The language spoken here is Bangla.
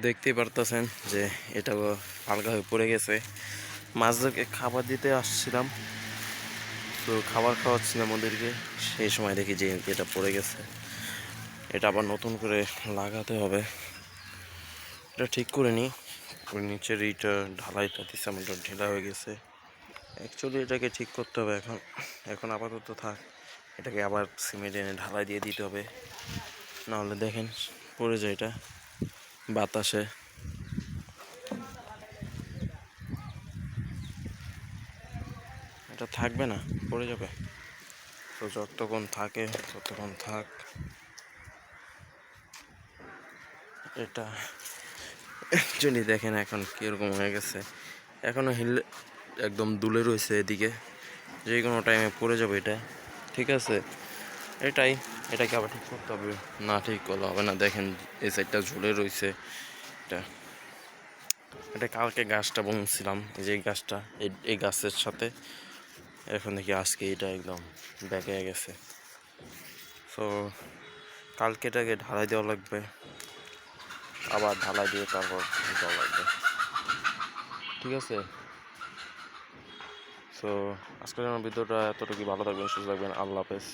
দেখতেই পারতেছেন যে এটা হালকা হয়ে পড়ে গেছে। মাছদেরকে খাবার দিতে আসছিলাম। তো খাবার খাওয়াচ্ছিলাম ওদেরকে সেই সময় দেখি যে এটা পড়ে গেছে। এটা আবার নতুন করে লাগাতে হবে। এটা ঠিক করে নিই নিচের এইটা ঢালাইটা দিচ্ছে আমার ঢিলা হয়ে গেছে। অ্যাকচুয়ালি এটাকে ঠিক করতে হবে এখন। এখন আপাতত থাক। এটাকে আবার সিমেন্ট এনে ঢালাই দিয়ে দিতে হবে। নাহলে দেখেন, পড়ে যায় এটা। বাতাসে। এটা থাকবে না, পড়ে যাবে। তো যতক্ষণ থাকে, ততক্ষণ থাক। এটা অ্যাকচুয়ালি দেখেন এখন কীরকম হয়ে গেছে। এখনও হিল একদম দুলে রয়েছে এদিকে। যে কোনো টাইমে পড়ে যাবে এটা। ঠিক আছে? এটাই এটাকে আবার ঠিক করতে হবে। না ঠিক করলে হবে না। দেখেন এই সাইডটা ঝুলে রয়েছে এটা এটা কালকে গাছটা বুনছিলাম এই যে এই গাছটা এই গাছের সাথে। এখন দেখি আজকে এটা একদম ব্যাকে গেছে। তো কালকে এটাকে ঢালাই দেওয়া লাগবে। আবার ঢালাই দিয়ে তারপর দেওয়া লাগবে। ঠিক আছে? সো আজকের আমার ভিডিওটা এতটুকু ভালো থাকবেন সুস্থ থাকবেন। আল্লাহ হাফেজ।